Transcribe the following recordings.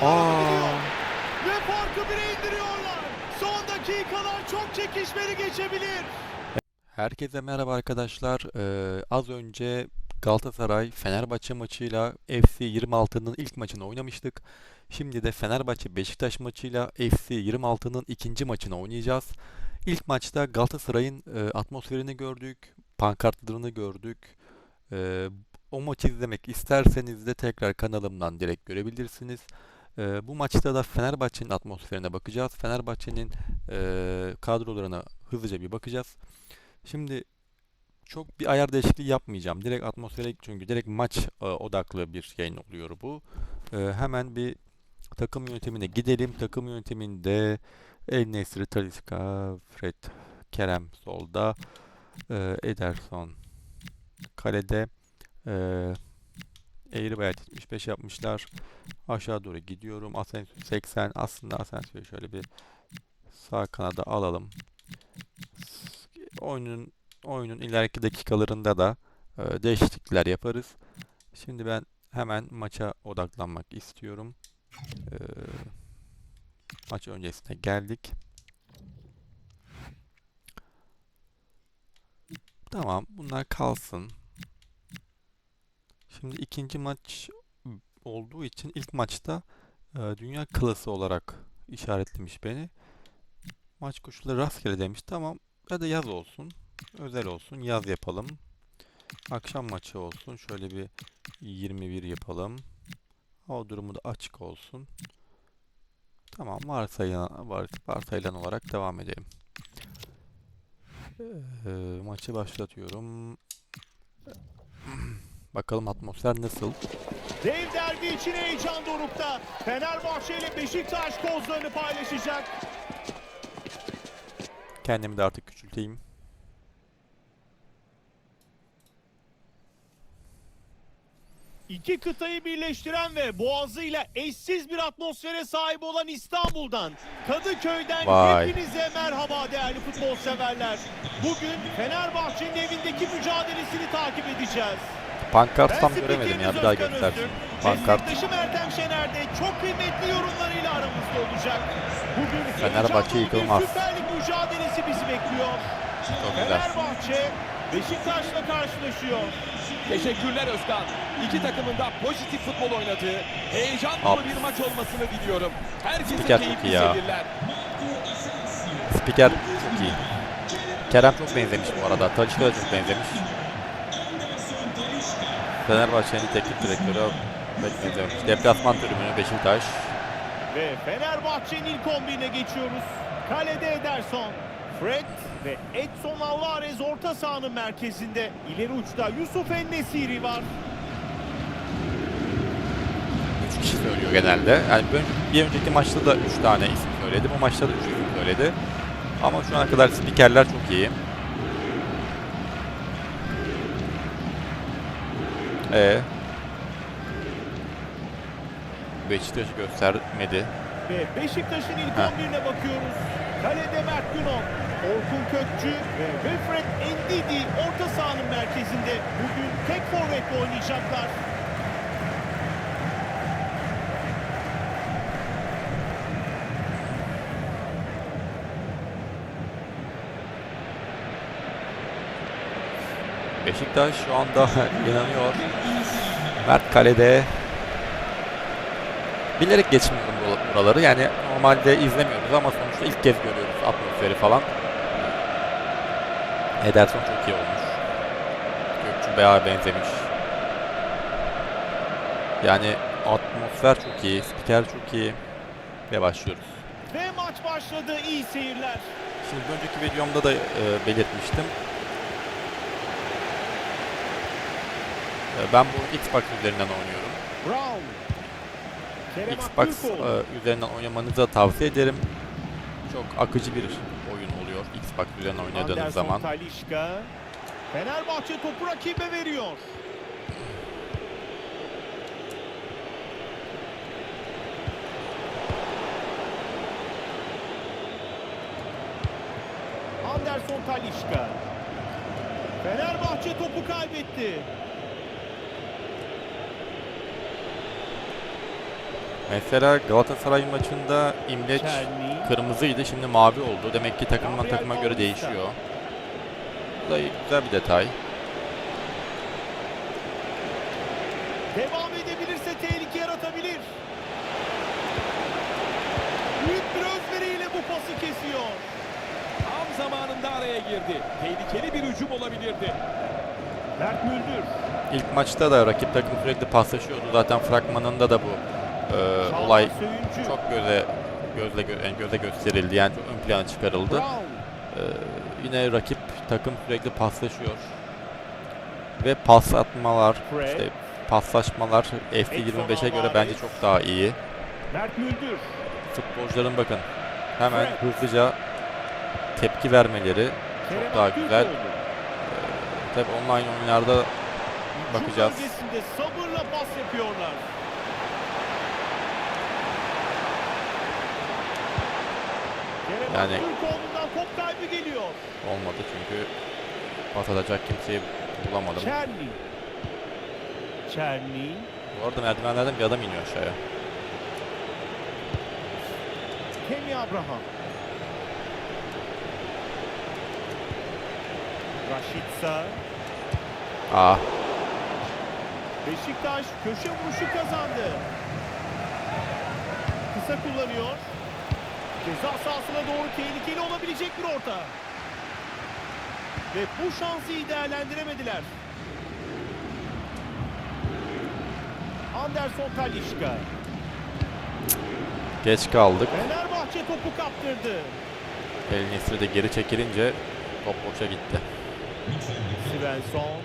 Ve farkı bire indiriyorlar. Son dakikalar çok çekişmeli geçebilir. Herkese merhaba arkadaşlar. Ee, az önce Galatasaray Fenerbahçe maçıyla FC 26'nın ilk maçını oynamıştık. Şimdi de Fenerbahçe Beşiktaş maçıyla FC 26'nın ikinci maçını oynayacağız. İlk maçta Galatasaray'ın e, atmosferini gördük, pankartlarını gördük. Ee, o maçı izlemek isterseniz de tekrar kanalımdan direkt görebilirsiniz. Ee, bu maçta da Fenerbahçe'nin atmosferine bakacağız. Fenerbahçe'nin e, kadrolarına hızlıca bir bakacağız. Şimdi çok bir ayar değişikliği yapmayacağım. Direkt atmosfere çünkü direkt maç e, odaklı bir yayın oluyor bu. E, hemen bir takım yönetimine gidelim. Takım yönetiminde El Nesri, Talisca, Fred, Kerem solda, e, Ederson kalede, e, Eğri Bayat 75 yapmışlar. Aşağı doğru gidiyorum. Asensio 80. Aslında Asensio'yu şöyle bir sağ kanada alalım oyunun oyunun ileriki dakikalarında da e, değişiklikler yaparız. Şimdi ben hemen maça odaklanmak istiyorum. E, maç öncesine geldik. Tamam, bunlar kalsın. Şimdi ikinci maç olduğu için ilk maçta e, dünya klası olarak işaretlemiş beni. Maç koşulları rastgele demiş. Tamam, ya da yaz olsun. Özel olsun. Yaz yapalım. Akşam maçı olsun. Şöyle bir 21 yapalım. O durumu da açık olsun. Tamam. Varsayılan, var, varsayılan olarak devam edelim. Ee, maçı başlatıyorum. Bakalım atmosfer nasıl? Dev derbi için heyecan dorukta. Fenerbahçe ile Beşiktaş kozlarını paylaşacak. Kendimi de artık küçülteyim. İki kıtayı birleştiren ve boğazıyla eşsiz bir atmosfere sahip olan İstanbul'dan, Kadıköy'den Vay. hepinize merhaba değerli futbol severler. Bugün Fenerbahçe'nin evindeki mücadelesini takip edeceğiz. Pankart tam göremedim ya. Bir daha göster. Pankart. Ertem Şener de çok kıymetli yorumlarıyla aramızda olacak. Bugün Fenerbahçe yıkılmaz. Süper Lig mücadelesi bizi bekliyor. Çok. Fenerbahçe Beşiktaş'la karşılaşıyor. Teşekkürler Özkan. İki takımın da pozitif futbol oynadığı, heyecan dolu bir maç olmasını diliyorum. Herkese Spiker keyifli iyi ya. seyirler. Spiker çok iyi. Kerem çok benzemiş bu arada. Talisca da çok benzemiş. Fenerbahçe'nin teknik direktörü benzemiş. Deplasman tribünü Beşiktaş. Ve Fenerbahçe'nin ilk 11'ine geçiyoruz. Kalede Ederson, Fred ve Edson Alvarez orta sahanın merkezinde. İleri uçta Yusuf En-Nesiri var. 3 kişi söylüyor genelde. Yani bir, bir önceki maçta da 3 tane isim söyledi. Bu maçta da 3 isim söyledi. Ama şu ana kadar spikerler çok iyi. Ee, Beşiktaş'ı göstermedi. Ve Beşiktaş'ın ilk Heh. 11'ine bakıyoruz. Kalede Mert Günok, Orkun Kökçü ve Wilfred Ndidi orta sahanın merkezinde. Bugün tek forvetle oynayacaklar. Beşiktaş şu anda inanıyor. Mert kalede. Bilerek geçmiyorum bura- buraları. Yani normalde izlemiyoruz ama sonuçta ilk kez görüyoruz atmosferi falan. Ederson çok iyi olmuş. Gökçü Bey'a benzemiş. Yani atmosfer çok iyi, spiker çok iyi. Ve başlıyoruz. Ve maç başladı. İyi seyirler. Şimdi önceki videomda da e, belirtmiştim. Ben bu Xbox üzerinden oynuyorum. Xbox e, üzerinden oynamanızı da tavsiye ederim. Çok akıcı bir oyun oluyor Xbox üzerinden oynadığınız Anderson zaman. Talisca. Fenerbahçe topu rakibe veriyor. Anderson Talisca. Fenerbahçe topu kaybetti. Mesela Galatasaray maçında İmleç kırmızıydı şimdi mavi oldu. Demek ki takımdan takıma göre değişiyor. Bu da güzel bir detay. Devam edebilirse tehlike yaratabilir. Büyük bir özveriyle bu pası kesiyor. Tam zamanında araya girdi. Tehlikeli bir hücum olabilirdi. Mert Müldür. İlk maçta da rakip takım sürekli paslaşıyordu. Zaten fragmanında da bu e, olay çok göze gözle gö- yani göze gösterildi. Yani çok ön plana çıkarıldı. E, yine rakip takım sürekli paslaşıyor. Ve pas atmalar, işte paslaşmalar FC 25'e göre bence çok daha iyi. Mert Müldür. Futbolcuların bakın hemen hızlıca tepki vermeleri Kerem daha güzel. tabi online oyunlarda bakacağız. sabırla pas yapıyorlar. Yani- olmadı çünkü pas atacak kimseyi bulamadım. Çerni. Çerni. Bu arada merdivenlerden bir adam iniyor aşağıya. Kemi Abraham. Raşitsa. Aa, Beşiktaş köşe vuruşu kazandı. Kısa kullanıyor. Ceza sahasına doğru tehlikeli olabilecek bir orta. Ve bu şansı iyi değerlendiremediler. Anderson Talişka. geç kaldık. Fenerbahçe topu kaptırdı. El Nesri de geri çekilince top boşa gitti. Svensson.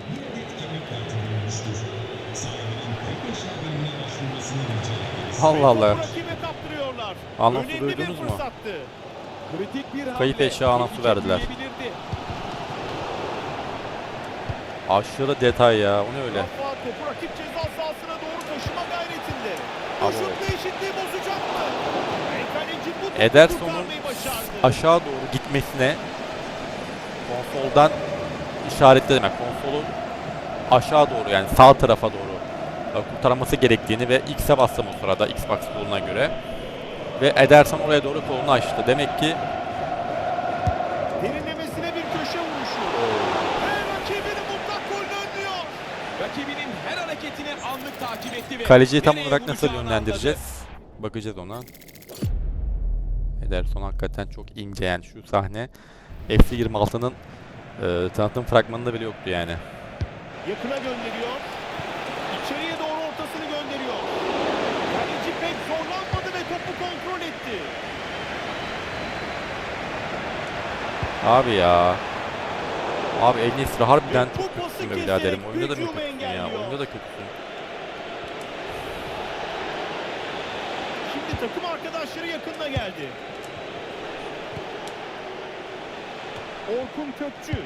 Allah Allah. Anonsu duydunuz mu? Kayıp eşya anonsu verdiler. Aşırı detay ya. O ne öyle? Topu rakip ceza sahasına doğru taşıma gayretinde. Abo. Şut eşitliği bozacak mı? Ederson'un aşağı doğru gitmesine konsoldan işaretle demek. Konsolu aşağı doğru yani sağ tarafa doğru kurtarması gerektiğini ve X'e bastım o sırada Xbox koluna göre. Ve Ederson oraya doğru kolunu açtı. Demek ki Derinlemesine bir köşe vuruşu. Ve rakibini mutlak golünü önlüyor. Rakibinin her hareketini anlık takip etti ve kaleciyi tam nereye olarak nasıl vuracağını yönlendireceğiz? Bakacağız ona. Ederson hakikaten çok ince yani şu sahne FC 26'nın e, tanıtım fragmanında bile yoktu yani. Yakına gönderiyor. İçeriye doğru ortasını gönderiyor. Kaleci pek zorlanmadı ve topu kontrol etti. Abi ya. Abi El Nesri harbiden çok kötüsün be biraderim. Oyunda da mı kötüsün ya? Oyunda da kötüsün. Şimdi takım arkadaşları yakınına geldi. Orkun Kökçü.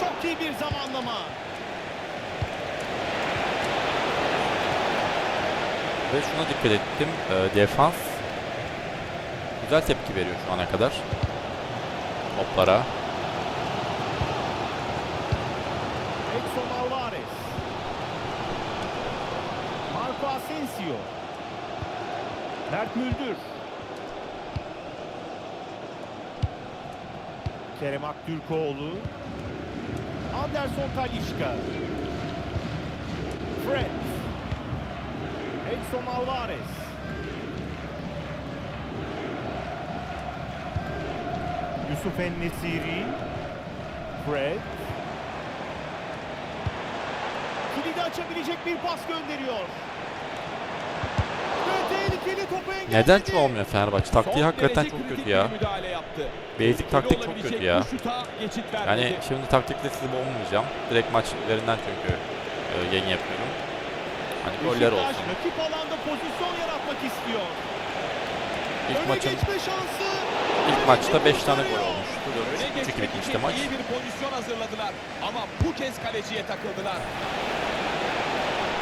Çok iyi bir zamanlama. Ve şuna dikkat ettim. e, defans güzel tepki veriyor şu ana kadar. Toplara. Edson Alvarez. Marco Asensio. Mert Müldür. Kerem Aktürkoğlu. Anderson Talişka. Fred. Edson Alvarez. Yusuf En-Nesiri. Fred. Kilidi açabilecek bir pas gönderiyor. Neden çoğalmıyor Fenerbahçe? Taktiği Son hakikaten çok kötü ya. bir müdahale yaptı. Basic taktik çok kötü ya. Yani şimdi taktikle sizi boğmayacağım. Direkt maç üzerinden çünkü e, yayın yapıyorum. Hani goller olsun. rakip alanda pozisyon yaratmak istiyor. İlk maçın ilk maçta 5 tane gol olmuştu. Öne 4-3 geçmek bitmişti için maç. iyi bir pozisyon hazırladılar. Ama bu kez kaleciye takıldılar.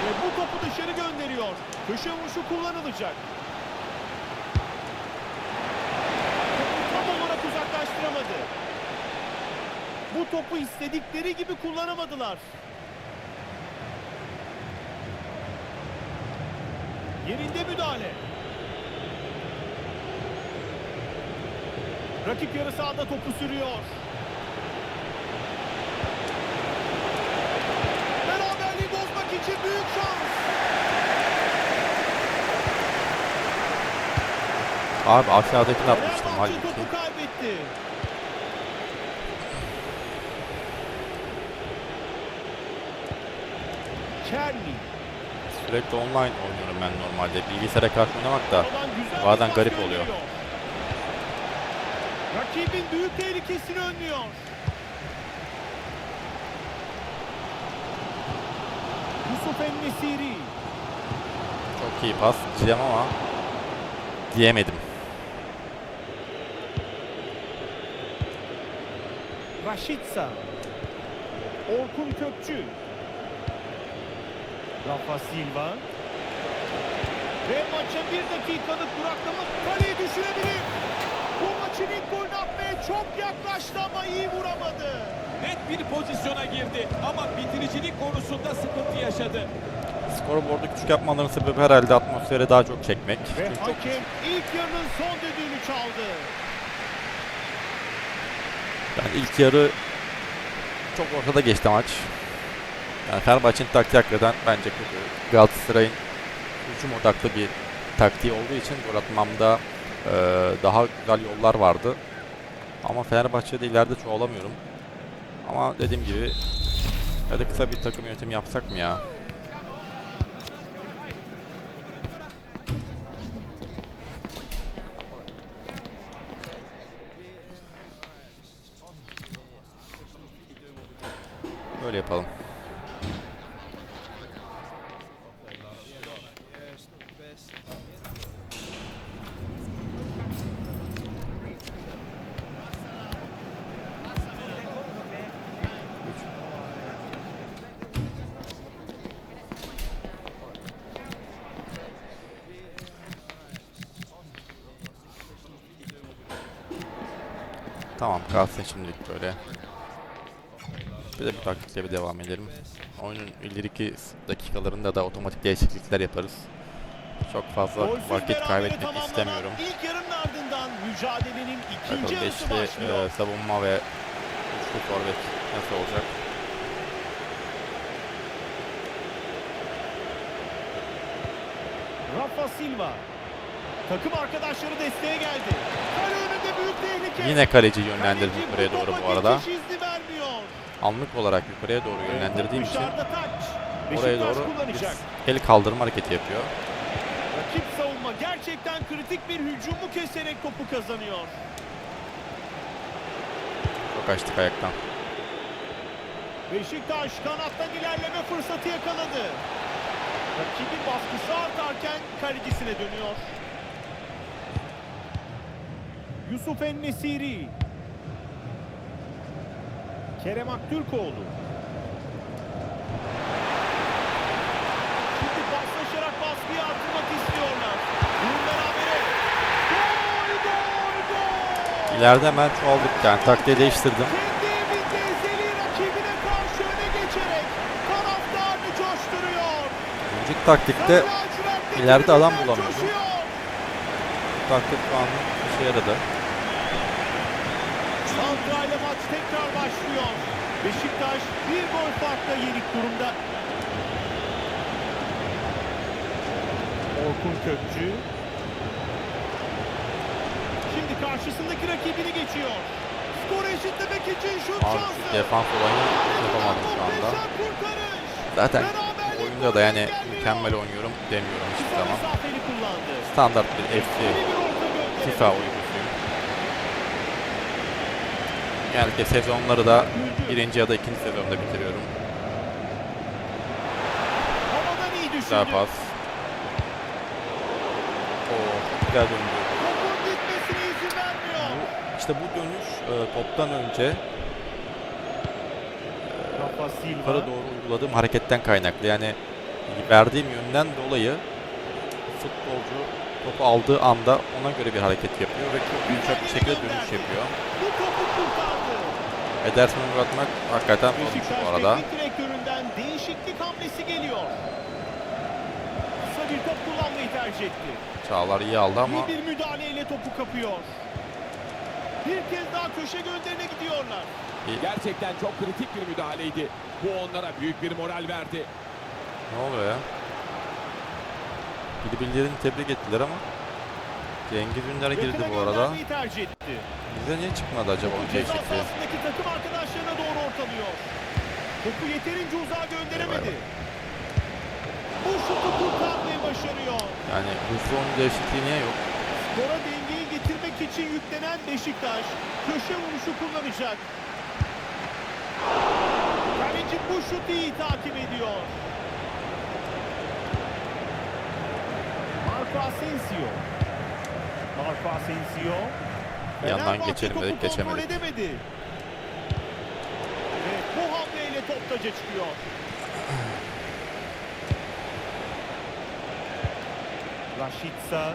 Ve bu topu dışarı gönderiyor. Köşe vuruşu kullanılacak. Topu tam olarak uzaklaştıramadı. Bu topu istedikleri gibi kullanamadılar. Yerinde müdahale. Rakip yarı sahada topu sürüyor. Beraberliği bozmak için büyük şans. Abi aşağıdakini atmıştım halbuki. topu kaybetti. Kelly. Sürekli online oynuyorum ben normalde. Bilgisayara karşı oynamak da bazen garip oluyor. Rakibin büyük tehlikesini önlüyor. Yusuf Ennesiri. çok iyi pas diyeceğim ama diyemedim. Raşitsa. Orkun Kökçü. Rafa Silva. Ve maça bir dakikalık duraklama kaleyi düşürebilir. Maçın ilk golünü atmaya çok yaklaştı ama iyi vuramadı. Net bir pozisyona girdi ama bitiricilik konusunda sıkıntı yaşadı. Skorboardu küçük yapmaların sebebi herhalde atmosferi daha çok çekmek. Ve çok hakem ilk yarının son düdüğünü çaldı. Yani ilk yarı çok ortada geçti maç. Yani Fenerbahçe'nin taktiği hakikaten bence kötü. Galatasaray'ın hücum odaklı bir taktiği olduğu için gol atmamda e, daha güzel yollar vardı. Ama Fenerbahçe'de ileride çoğalamıyorum. Ama dediğim gibi hadi kısa bir takım yönetimi yapsak mı ya? Böyle yapalım. Tamam kalsın şimdilik böyle. Bir de bu taktikle bir devam edelim. Oyunun ileriki dakikalarında da otomatik değişiklikler yaparız. Çok fazla Golsüz vakit kaybetmek istemiyorum. İlk yarının ardından mücadelenin ikinci Bakalım yarısı beşli başlıyor. e, savunma ve üçlü forvet nasıl olacak? Rafa Silva. Takım arkadaşları desteğe geldi. Tehlike. Yine kaleci yönlendirdim Kaleci yukarıya doğru bu arada. Anlık olarak yukarıya doğru yönlendirdiğim için oraya doğru el kaldırma hareketi yapıyor. Rakip savunma gerçekten kritik bir hücumu keserek topu kazanıyor. Çok açtık ayaktan. Beşiktaş kanattan ilerleme fırsatı yakaladı. Rakibin baskısı artarken kalecisine dönüyor. Yusuf Ennesiri. Kerem Aktürkoğlu. Şimdi paslaşarak baskıyı artırmak istiyorlar. Gol, gol, gol! İleride hemen çoğaldık yani taktiği değiştirdim. Önceki taktikte ileride adam tribünler bulamıyordum. coşuyor. bu taktik şu an işe yaradı. Maç tekrar başlıyor. Beşiktaş bir gol farkla yenik durumda. Orkun Kökçü. Şimdi karşısındaki rakibini geçiyor. Skor eşitlemek için şut Abi şansı. defans olayını yapamadım şu anda. Zaten oyunda da yani mükemmel oynuyorum demiyorum hiçbir zaman. Standart bir FC. FIFA oyuncusuyum. Genellikle sezonları da birinci ya da ikinci sezonda bitiriyorum. Güzel pas. Oo, güzel döndü. İşte bu dönüş e, toptan önce Silva. yukarı doğru uyguladığım hareketten kaynaklı. Yani verdiğim yönden dolayı futbolcu topu aldığı anda ona göre bir hareket yapıyor ve çok yumuşak bir şekilde dönüş yapıyor. Ederson'u uğratmak hakikaten Beşiktaş bu arada. direktöründen değişiklik hamlesi geliyor. Kısa bir top kullanmayı tercih etti. Çağlar iyi aldı ama İyi bir müdahaleyle topu kapıyor. Bir kez daha köşe gönderine gidiyorlar. Gerçekten çok kritik bir müdahaleydi. Bu onlara büyük bir moral verdi. ne oluyor ya? Birbirlerini tebrik ettiler ama Cengiz Ünder girdi bu arada. Bize niye çıkmadı acaba onun Ceza sahasındaki takım arkadaşlarına doğru ortalıyor. Topu yeterince uzağa gönderemedi. Bu şutu kurtarmayı başarıyor. Yani hızlı onun değişikliği niye yok? Skora dengeyi getirmek için yüklenen Beşiktaş köşe vuruşu kullanacak. Kaleci bu şutu iyi takip ediyor. Marco Asensio. Marco Asensio. Yandan geçelim dedik, geçemedik. edemedi. Ve bu hamleyle top taca çıkıyor. Rashica.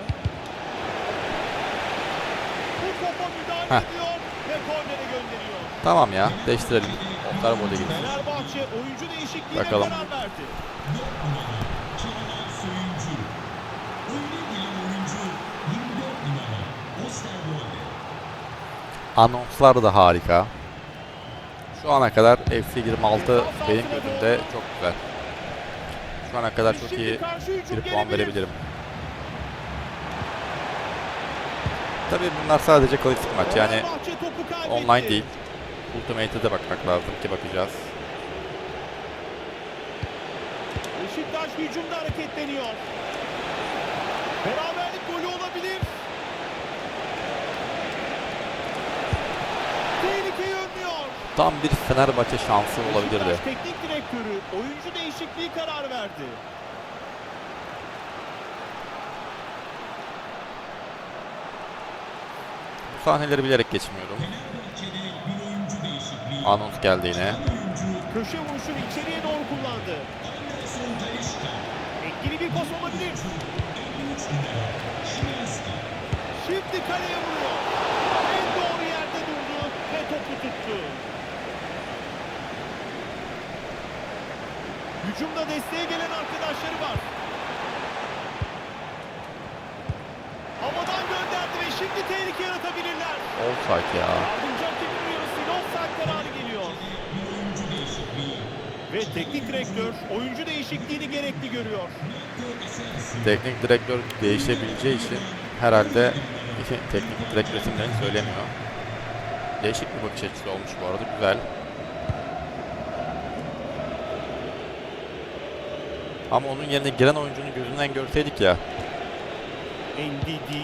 Bu topa müdahale Heh. ediyor ve kornere gönderiyor. Tamam ya değiştirelim. Onlar böyle gitsin. Fenerbahçe oyuncu değişikliğine Bakalım. karar verdi. Anonslar da harika. Şu ana kadar FC26 benim gözümde çok güzel. Şu ana kadar çok iyi bir puan verebilirim. Tabii bunlar sadece klasik maç yani online değil. Ultimate'e de bakmak lazım ki bakacağız. Beşiktaş hücumda hareketleniyor. Beraberlik golü olabilir. Tehlikeyi önlüyor. Tam bir Fenerbahçe şansı olabilirdi. Teknik direktörü oyuncu değişikliği karar verdi. Bu sahneleri bilerek geçmiyorum. Anons geldi yine. Köşe vuruşunu içeriye doğru kullandı. Etkili bir pas olabilir. Şimdi kaleye vuruyor. En doğru yerde durdu ve topu tuttu. Hücumda desteğe gelen arkadaşları var. Havadan gönderdi ve şimdi tehlike yaratabilirler. Offside ya. Yardımcı hakemin uyarısıyla offside kararı geliyor. Ve teknik direktör oyuncu değişikliğini gerekli görüyor. Teknik direktör değişebileceği için herhalde teknik direktör isimlerini söylemiyor. Değişik bir bakış açısı olmuş bu arada. Güzel. Ama onun yerine giren oyuncunun gözünden görseydik ya. Ndidi.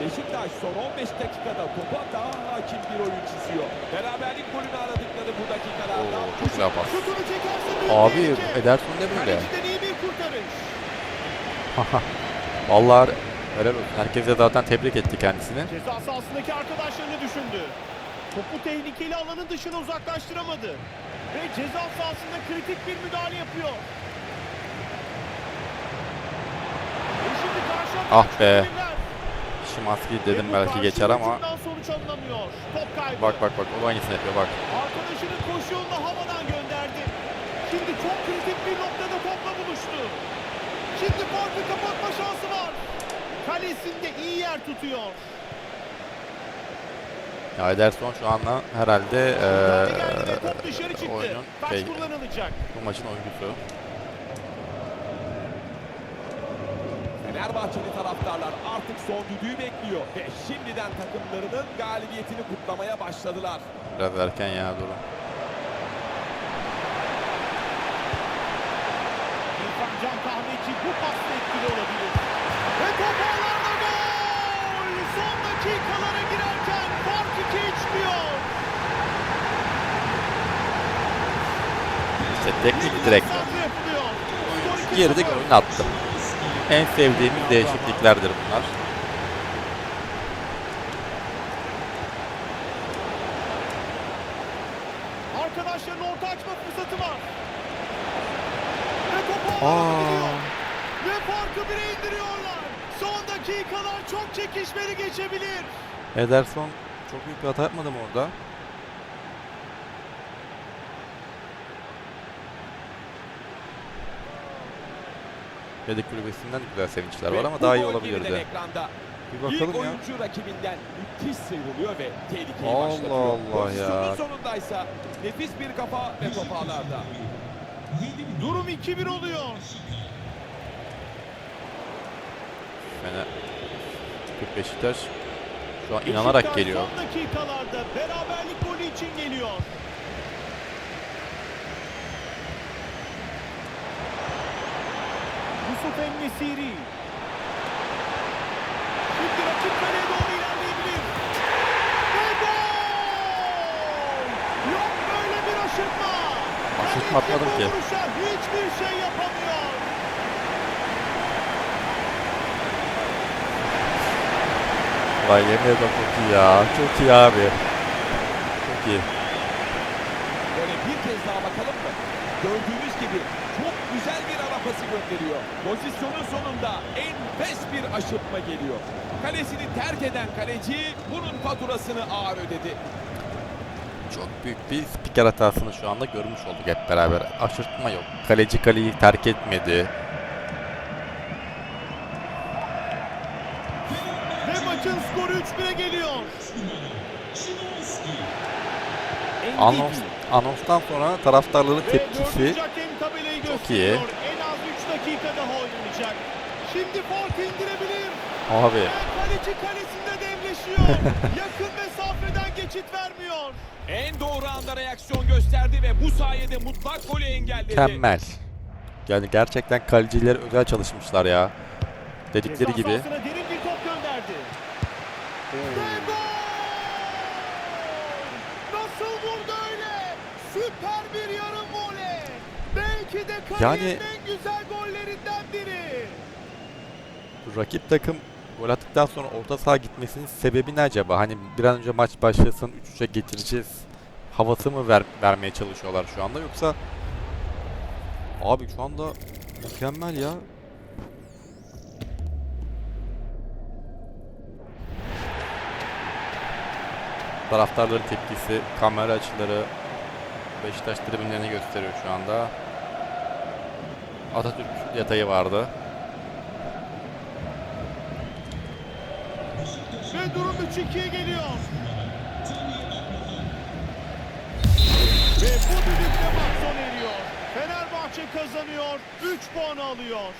Beşiktaş son 15 dakikada topa daha hakim bir oyun çiziyor. Beraberlik golünü aradıkları bu dakikalarda. Oo, çok güzel pas. Abi. Ederson ne böyle? Vallahi helal olsun. Herkese zaten tebrik etti kendisini. Ceza sahasındaki arkadaşlarını düşündü. Topu tehlikeli alanın dışına uzaklaştıramadı. Ve ceza sahasında kritik bir müdahale yapıyor. Ve Ah be. Şimanski Ve dedim bu belki geçer ama hücumdan sonuç alınamıyor. Top kaybı. bak bak bak o da aynısını yapıyor bak. Arkadaşını koşu yoluna havadan gönderdi. Şimdi çok kritik bir noktada topla buluştu. Şimdi farkı kapatma şansı var. Kalesinde iyi yer tutuyor. Ya Ederson şu anda herhalde dışarı çıktı. oyunun şey, kullanılacak. bu maçın oyuncusu. Fenerbahçeli taraftarlar artık son düdüğü bekliyor. Ve şimdiden takımlarının galibiyetini kutlamaya başladılar. Biraz erken ya durun. İrfan Can Kahveci bu pasla etkili olabilir. Ve top ağlarda gol! Son dakikalara girerken fark ikiye çıkıyor. İşte teknik direktör. santra yapılıyor. Skor 2-0. Girdik oyunu attı. En sevdiğimiz değişikliklerdir bunlar. Arkadaşların orta açma fırsatı var. Ve topu. Ve farkı bire indiriyorlar. Son dakikalar çok çekişmeli geçebilir. Ederson çok büyük bir hata yapmadı mı orada? Yedek kulübesinden de güzel sevinçler var ama daha iyi olabilirdi. Bir İlk bakalım ya. oyuncu rakibinden müthiş sıyrılıyor ve tehlikeyi Allah başlatıyor. Allah Pozisyonun ya. sonundaysa nefis bir kafa ve top ağlarda. Durum 2-1 oluyor. Fener 40 Beşiktaş şu an inanarak Beşiktaş geliyor. Son dakikalarda beraberlik golü için geliyor. Yusuf Ennesiri. Şimdi rakip kaleye doğru ilerleyebilir. Ve gol! Yok böyle bir aşırtma. Aşırtma atmadım ki. hiçbir şey yapamıyor. Vay yemin ederim çok iyi ya. Çok iyi abi. Çok iyi. Böyle bir kez daha bakalım mı? Gördüğünüz gibi çok güzel bir ara pası gönderiyor. Pozisyonun sonunda enfes bir aşırtma geliyor. Kalesini terk eden kaleci bunun faturasını ağır ödedi. Çok büyük bir spiker hatasını şu anda görmüş olduk hep beraber. Aşırtma yok. Kaleci kaleyi terk etmedi. Ve maçın skoru 3-1'e geliyor. Anons. Anonstan sonra taraftarların tepkisi çok iyi. En az 3 dakika daha oynanacak. Şimdi fark indirebilir. Abi kaleci kalesinde devleşiyor. Yakın mesafeden geçit vermiyor. En doğru anda reaksiyon gösterdi ve bu sayede mutlak golü engelledi. mükemmel. Yani gerçekten kaleciler özel çalışmışlar ya. Dedikleri gibi. Yani- en güzel gollerinden biri. Rakip takım gol attıktan sonra orta saha gitmesinin sebebi ne acaba? Hani bir an önce maç başlasın 3-3'e getireceğiz havası mı ver, vermeye çalışıyorlar şu anda yoksa Abi şu anda mükemmel ya. Taraftarların tepkisi, kamera açıları Beşiktaş tribünlerini gösteriyor şu anda. Atatürk yatayı vardı. Ve durum 3-2'ye geliyor. Ve bu düdükle maç sona eriyor. Fenerbahçe kazanıyor. 3 puan alıyor.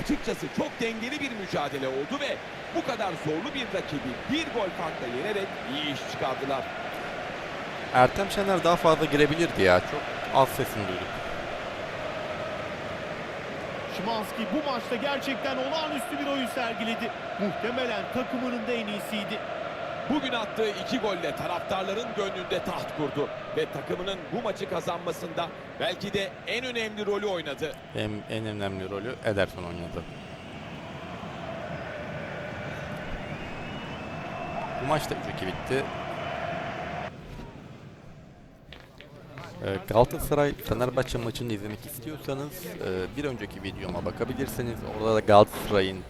Açıkçası çok dengeli bir mücadele oldu ve bu kadar zorlu bir rakibi bir gol farkla yenerek iyi iş çıkardılar. Ertem Şener daha fazla girebilirdi ya. Çok az sesini duyduk. Şimanski bu maçta gerçekten olağanüstü bir oyun sergiledi. Muhtemelen takımının da en iyisiydi. Bugün attığı iki golle taraftarların gönlünde taht kurdu ve takımının bu maçı kazanmasında belki de en önemli rolü oynadı. En, en önemli rolü Ederson oynadı. Bu maç da 3-2 bitti. Galatasaray Fenerbahçe maçını izlemek istiyorsanız e, bir önceki videoma bakabilirsiniz. Orada da Galatasaray'ın e,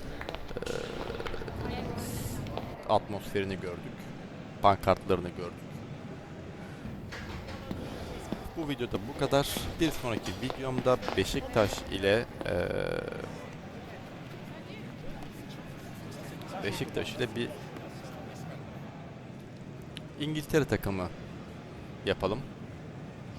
atmosferini gördük. Pankartlarını gördük. Bu videoda bu kadar. Bir sonraki videomda Beşiktaş ile e, Beşiktaş ile bir İngiltere takımı yapalım.